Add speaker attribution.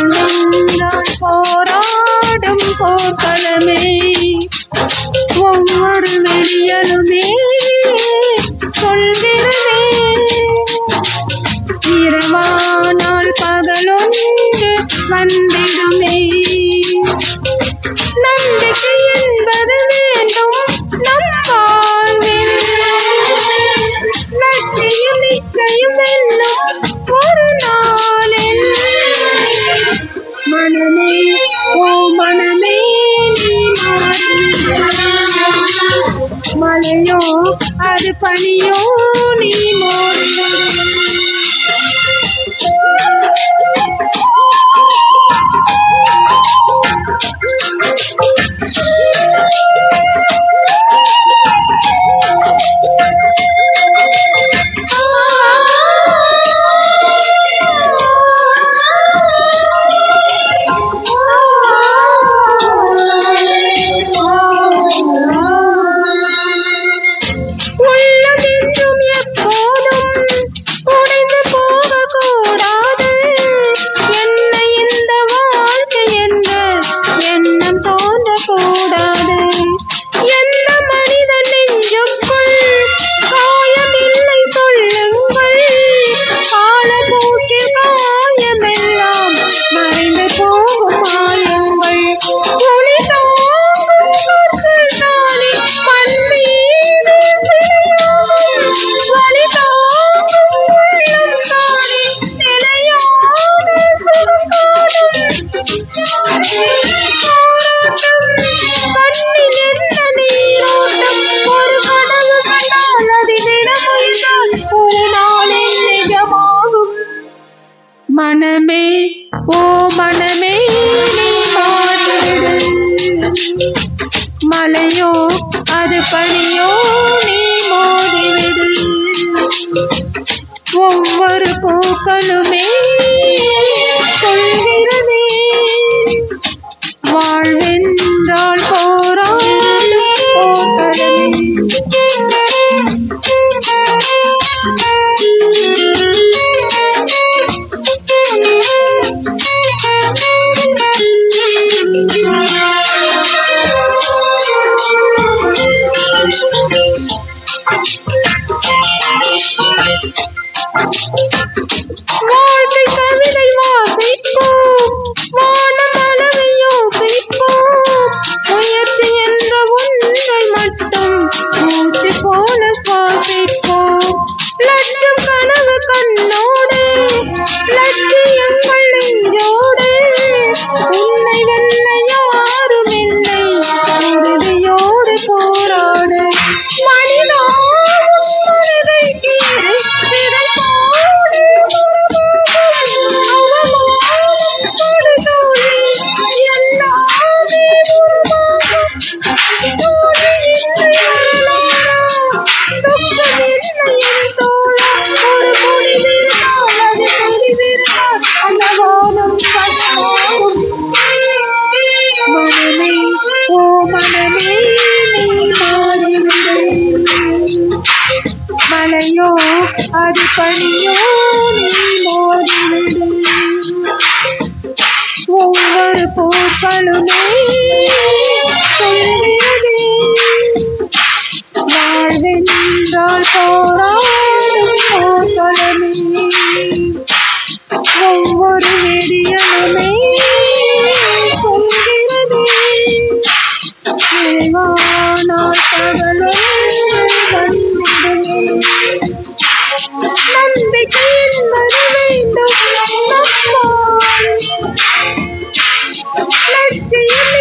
Speaker 1: உள்ளம் போராடும் போர்க்களமே. ஒவ்வொரு வெளியலுமே சொல்கிறதே இரவானால் பகலொன்று வந்திடுமே. பாடு பணியோ மலையோ அது பனியோ நீ மோதிவிடு ஒவ்வொரு பூக்களுமே அது பணியோ நீ ஒவ்வொரு பூக்களுமே வாழ்வென்றால் போராடும் பூக்களுமே ஒவ்வொரு